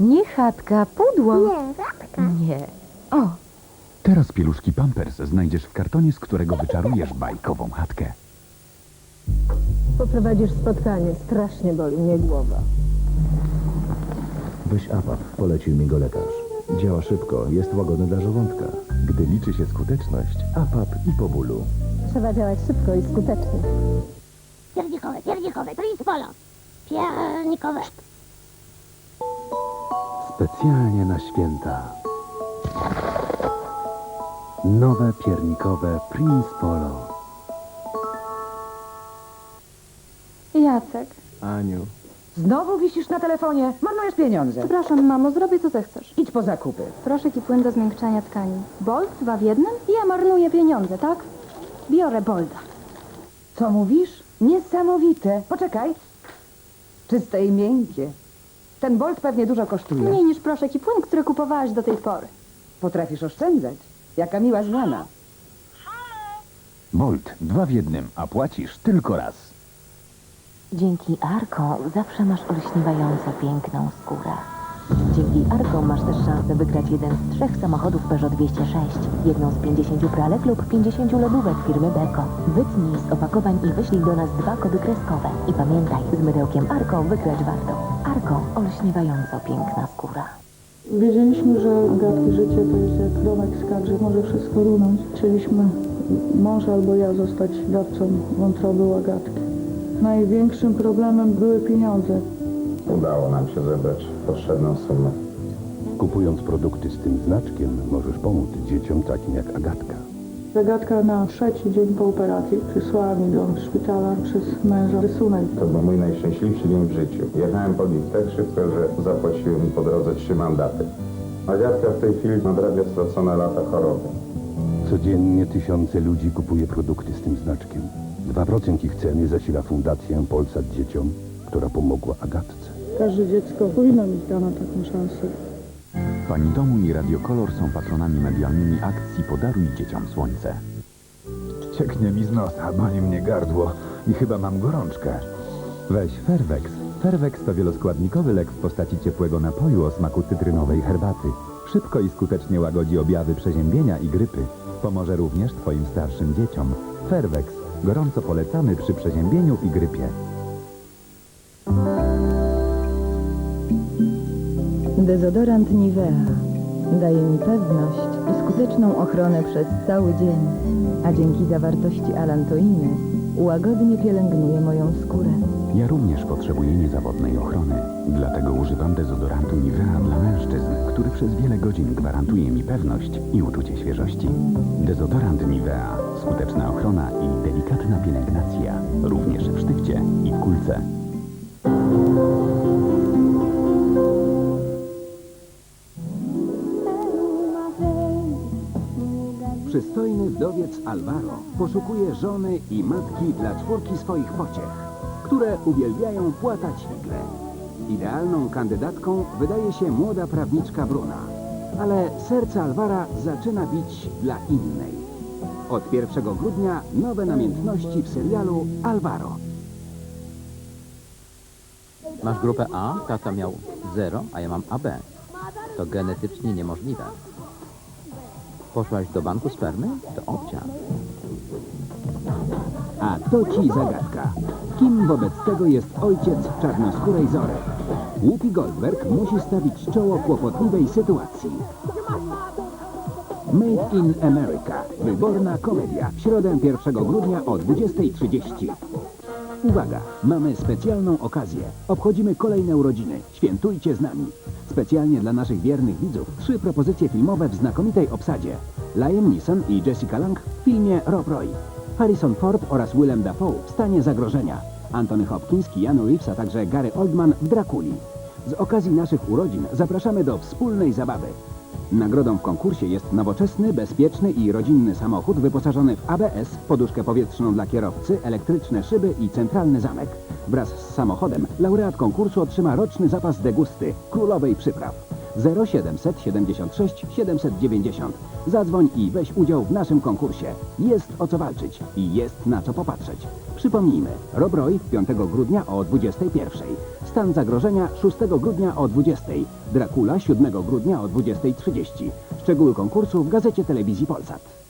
Nie chatka, pudło. Nie, gadka. Nie. O, Teraz pieluszki Pampers znajdziesz w kartonie, z którego wyczarujesz bajkową chatkę. Poprowadzisz spotkanie. Strasznie boli mnie głowa. Weź APAP, polecił mi go lekarz. Działa szybko, jest łagodny dla żołądka. Gdy liczy się skuteczność, APAP i po bólu. Trzeba działać szybko i skutecznie. Piernikowe, piernikowe, Prince Polo. Piernikowe. Specjalnie na święta. Nowe piernikowe Prince Polo. Jacek, Aniu. znowu wisisz na telefonie. Marnujesz pieniądze. przepraszam, mamo, zrobię co zechcesz. Idź po zakupy. Proszek i płyn do zmiękczania tkani. Bolt dwa w jednym ja marnuję pieniądze, tak? Biorę Bolda. Co mówisz? Niesamowite. Poczekaj. Czyste i miękkie. Ten Bolt pewnie dużo kosztuje. Mniej niż proszek i płyn, który kupowałaś do tej pory. Potrafisz oszczędzać. Jaka miła zmiana. Bolt, dwa w jednym, a płacisz tylko raz. Dzięki Arko zawsze masz olśniewająco piękną skórę. Dzięki Arko masz też szansę wygrać jeden z trzech samochodów Peugeot 206, jedną z 50 pralek lub 50 lodówek firmy Beko. Wytnij z opakowań i wyślij do nas dwa kody kreskowe. I pamiętaj, z mydełkiem Arko wygrać warto. Arko, olśniewająco piękna skóra. Wiedzieliśmy, że gadki życie to jest jak domek że może wszystko runąć. Chcieliśmy, mąż albo ja, zostać dawcą wątroby łagatki. Największym problemem były pieniądze. Udało nam się zebrać potrzebną sumę. Kupując produkty z tym znaczkiem, możesz pomóc dzieciom takim jak Agatka. Zagatka na trzeci dzień po operacji przysłała mi do szpitala przez męża rysunek. To był mój najszczęśliwszy dzień w życiu. Jechałem pod nich tak szybko, że zapłaciłem mi po drodze trzy mandaty. Agatka w tej chwili nadrabia stracone lata choroby. Codziennie tysiące ludzi kupuje produkty z tym znaczkiem. 2% ich ceny zasila Fundację Polsat Dzieciom, która pomogła Agatce. Każde dziecko powinno mieć dano taką szansę. Pani Domu i Radio Kolor są patronami medialnymi akcji Podaruj Dzieciom Słońce. Cieknie mi z nosa, boli mnie gardło i chyba mam gorączkę. Weź Fervex. Fervex to wieloskładnikowy lek w postaci ciepłego napoju o smaku cytrynowej herbaty. Szybko i skutecznie łagodzi objawy przeziębienia i grypy. Pomoże również Twoim starszym dzieciom. Fervex. Gorąco polecamy przy przeziębieniu i grypie. Dezodorant Nivea daje mi pewność i skuteczną ochronę przez cały dzień, a dzięki zawartości alantoiny łagodnie pielęgnuje moją skórę. Ja również potrzebuję niezawodnej ochrony. Dlatego używam dezodorantu Nivea dla mężczyzn, który przez wiele godzin gwarantuje mi pewność i uczucie świeżości. Dezodorant Nivea. Skuteczna ochrona i delikatna pielęgnacja. Również w sztywcie i kulce. Przystojny wdowiec Alvaro poszukuje żony i matki dla czwórki swoich pociech, które uwielbiają płatać figle. Idealną kandydatką wydaje się młoda prawniczka Bruna, ale serce Alvara zaczyna bić dla innej. Od 1 grudnia nowe namiętności w serialu Alvaro. Masz grupę A, tata miał 0, a ja mam AB. To genetycznie niemożliwe. Poszłaś do banku spermy? To obciach. A to ci zagadka. Kim wobec tego jest ojciec czarnoskórej Zory? Whoopi Goldberg musi stawić czoło kłopotliwej sytuacji. Made in America. Wyborna komedia. W środę 1 grudnia o 20.30. Uwaga, mamy specjalną okazję. Obchodzimy kolejne urodziny. Świętujcie z nami. Specjalnie dla naszych wiernych widzów trzy propozycje filmowe w znakomitej obsadzie. Liam Neeson i Jessica Lange w filmie Rob Roy. Harrison Ford oraz Willem Dafoe w stanie zagrożenia. Anthony Hopkins, Keanu Reeves, a także Gary Oldman w Drakuli. Z okazji naszych urodzin zapraszamy do wspólnej zabawy. Nagrodą w konkursie jest nowoczesny, bezpieczny i rodzinny samochód wyposażony w ABS, poduszkę powietrzną dla kierowcy, elektryczne szyby i centralny zamek. Wraz z samochodem laureat konkursu otrzyma roczny zapas degusty królowej przypraw. 0776 790. Zadzwoń i weź udział w naszym konkursie. Jest o co walczyć i jest na co popatrzeć. Przypomnijmy, Rob Roy 5 grudnia o 21. Stan zagrożenia 6 grudnia o 20. Dracula 7 grudnia o 20.30. Szczegóły konkursu w Gazecie Telewizji Polsat.